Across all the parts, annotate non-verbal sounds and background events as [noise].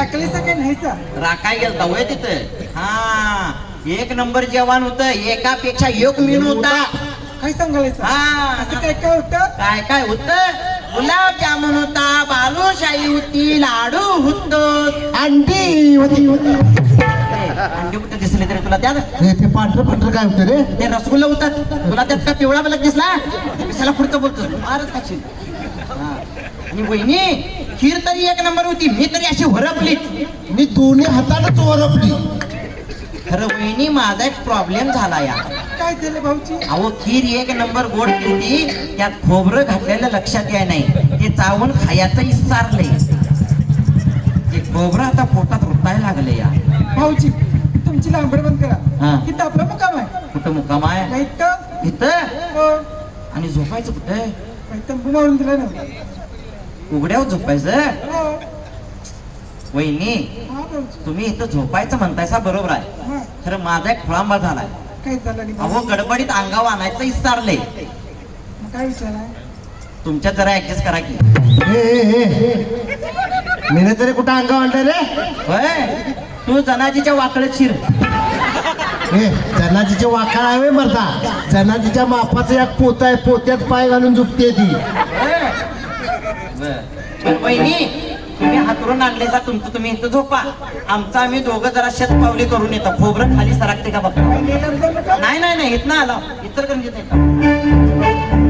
राखलीचा काय नाहीचा राखाय गेलता होय तिथं? हा एक नंबर जेवण होत एकापेक्षा एक मेनू होता. काय सांगायचं हा. असं काय काय होतं? काय काय होत? गुलाबजामुन होता बालुशाही होती लाडू होत अंडी होती. होती अंडी कुठे दिसले तरी तुला त्यात? हे ते पांढरं पांढरं काय होतं रे? ते रसगुल्ला होतात तुला त्यात का पिवळा बलक दिसला? कशाला पुढचं बोलतो मारच खाशील. हा. आणि वहिनी खीर तरी एक नंबर होती. मी तरी अशी हरपलीच मी दोन्ही हातानच ओरपली खरं वहिनी माझा एक प्रॉब्लेम झाला या. काय झालं भाऊची अहो खीर एक नंबर गोड केली त्यात खोबरं घातलेलं लक्षात याय नाही. ते चावून खायचं इसारलंय ते खोबरं आता पोटात रुतायला लागले या. भाऊची तुमची लांबड बंद हा. करा इथं आपला मुकाम आहे. कुठं मुक्काम आहे? नाही तर इथं? हो. आणि झोपायचं कुठं? काही तंबू मारून दिला नव्हता उघड्यावर झोपायचं? हो. वहिनी तुम्ही इथं झोपायचं म्हणतायसा बरोबर आहे. हा. खरं माझा एक खोळांबा झालाय. काय झालं नाही अहो गडबडीत अंगावर आणायचं इसारलंय मग काय विचार आहे? तुमच्यात जरा ऍडजस्ट करा की. हे हे हे मी तरी कुठं अंगा आणलं रे? होय? तू जनाजीच्या वाकळत शिर. हे जनाजीचे वाखाळ आहे मरता जनाजीच्या मापाचं एक पोत आहे पोत्यात पाय घालून झुकते ती. बर. वहिनी तुम्ही हातरून आणलेसा तुमचं तुम्ही इथं झोपा. आमचं आम्ही दोघं जरा शेत पावली करून येतो. खोबरं खाली सरकते का बघा. नाही नाही नाही इथं आला. इतर करून येत.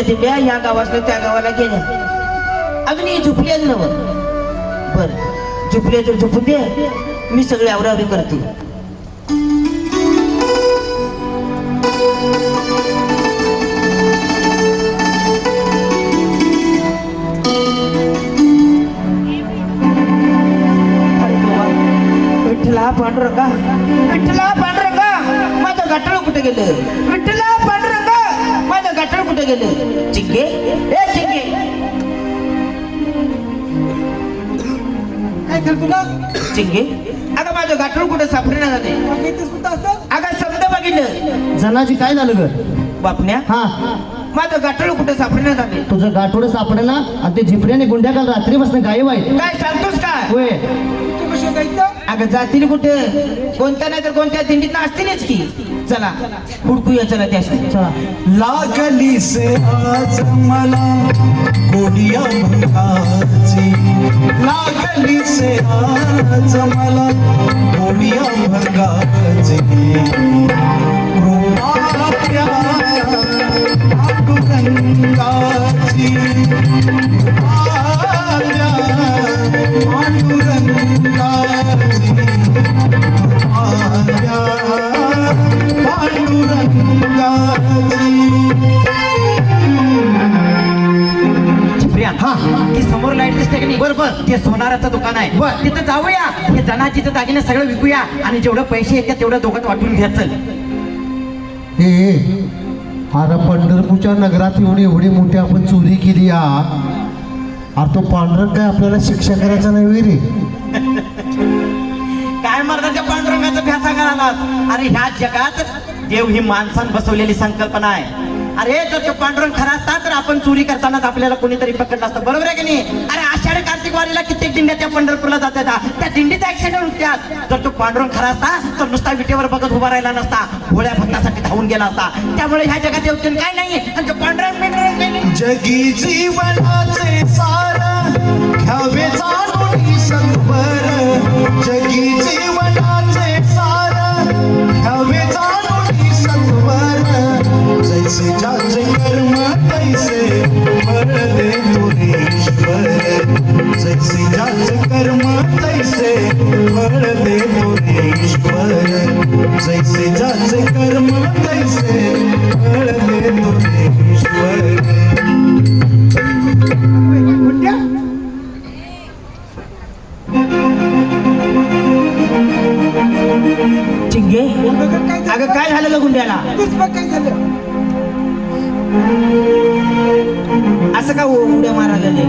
बरोबरच्या दिंड्या या गावातल्या त्या गावाला गेल्या. अग्नी झुपल्याच नव बर. झुपल्या तर झुपून दे. मी सगळे आवरावरी करते. अरे देवा, विठ्ठला पांडुरंगा माझं पांडुरंगा कुठे गेलं? विठ्ठल कुठे गेलं? चिंगे? ए चिंगे! काय झालं तुला? चिंगे? अगं माझं गाठळ कुठे इथेच कुठं असतं अगं शब्द बघितलं. जनाजी काय झालं ग? बापण्या? हा. माझं गाठळ कुठे सापडेना झाले? तुझं गाठोडं सापडेना आणि ते झिपऱ्याने गुंड्या काल रात्रीपासून गायब आहे काय सांगतोस काय? होय. तू कशी जायचं? अगं जातील कुठे? कोणत्या नाही तर कोणत्या दिंडीत असतीलच की. चला हुडकूया चला त्यासाठी चला. लागली से आज मला गोडिया भंगाची लागली से आज मला गोडिया भंगाची हा. ती समोर लाइट दिसते की नाही? बरोबर. ते सोनाराचं दुकान आहे. तिथं जाऊया. हे जनाजीचं दागिने सगळं विकूया. आणि जेवढं पैसे येतात तेवढं दोघं वाटून घ्या. चल. हे अरे पंढरपूरच्या नगरात येऊन एवढी मोठी आपण चोरी केली हा अरे तो पांढरं काय आपल्याला शिक्षा करायचा नाही रे? [laughs] काय मर्दाच्या पांडुरंगाचं भ्यासा करायला अरे ह्या जगात देव ही माणसानं बसवलेली संकल्पना आहे. अरे जर तो पांडुरंग खरा असता तर आपण चोरी करतानाच आपल्याला कोणीतरी पकडलं असतं. बरोबर आहे की नाही? अरे आषाढी कार्तिक वारीला कित्येक दिंड्या त्या पंढरपूरला जातात हा. त्या दिंडीचा ऍक्सिडेंट होत्यात जर तो पांडुरंग खरा असता तर नुसता विटेवर बघत उभा राहिला नसता. भोळ्या भक्तासाठी धावून गेला असता. त्यामुळे ह्या जगात येऊन काय नाही आणि तो पांडुरंग जगी जीवनाचे सार घ्यावे जाणून जगी जीवन जैसे कर्म तैसे फळ देतो ईश्वर। चिंगे? अगं काय झालं काय झालं ग गुंड्याला? काय झालं असं का उड्या मारायला नाही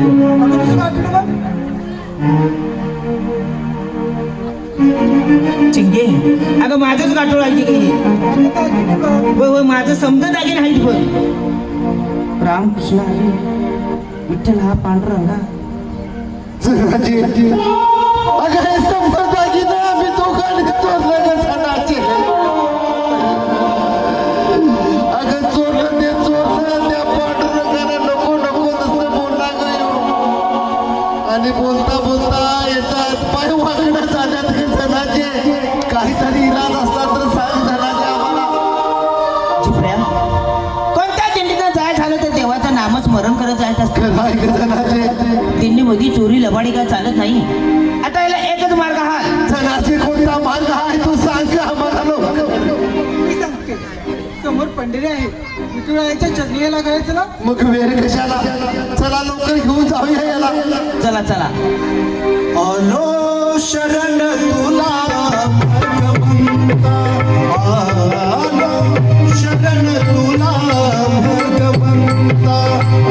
चिंगे. अगं माझंच गाठोळ आहे की? काही बघ होय माझं समजा दागिन आहे पण रामकृष्ण हरी विठ्ठल हा पांडुरंगा. जनाजी अगं हे संपत दागिने आम्ही दोघांनी चोरलं ग चोरी लबाडी काय चालत नाही? आता याला एकच मार्ग हा. जनाजी कोणता मार्ग आहे तू सांग आम्हाला लोक मी सांगते. समोर पंढरी आहे. विठुरायाच्या चरणी यायला करायचं ना? मग वेळ कशाला? चला लवकर घेऊन जाऊया याला. चला चला. आलो शरण तुला भगवंता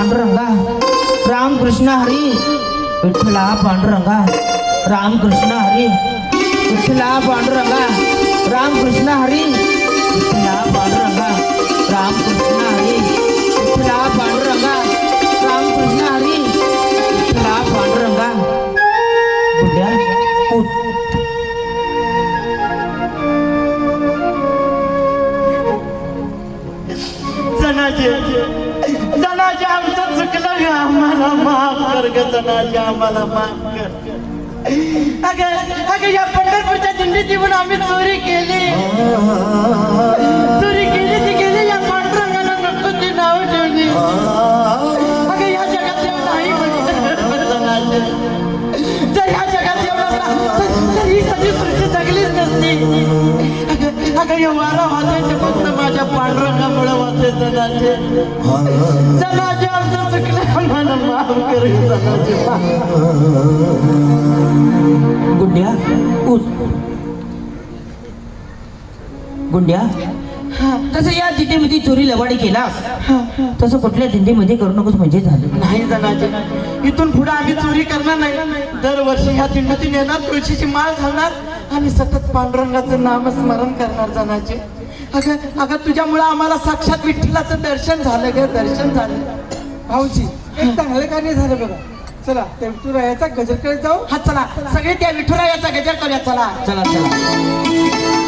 विठ्ठला पांडुरंगा। रामकृष्ण हरी। विठ्ठला पांडुरंगा। रामकृष्ण हरी। विठ्ठला पांडुरंगा। रामकृष्ण हरी। विठ्ठला पांडुरंगा। रामकृष्ण हरी। कर आम्हाला माफ कर. अगं अगं या पंढरपूरच्या दिंडीत येऊन आम्ही चोरी केली. चोरी केली ती केली या पांडुरंगाला नको ती नाव ठेवली. अगं या जगात जेव्हा नाही म्हटलं जर या जगात जेवढा तर ही सगळी सृष्टी जगलीच नसती हे वारा वाजायचे फक्त माझ्या पांडुरंगामुळे वाचते जनाचे जनाचे आमचं चुकलं. मला माफ कर जनाचे गुंड्या उठ. गुंड्या तसं या दिंडीमध्ये चोरी लवाडी केलास. तसं कुठल्या दिंडीमध्ये करू नकोस म्हणजे झालं. नाही जनाचे इथून पुढे आम्ही चोरी करणार नाही. दरवर्षी ह्या दिंडीतून येणार तुळशीची माळ घालणार आणि सतत पांडुरंगाचं नामस्मरण करणार जनाचे अगं अगं तुझ्यामुळे आम्हाला साक्षात विठ्ठलाचं दर्शन झालं ग दर्शन झालं. भाऊजी एक चांगलं कार्य झालं बघा? चला त्या विठुरायाचा गजरकडे जाऊ. हा चला. सगळे त्या विठुरायाचा गजर करूया चला. चला चला.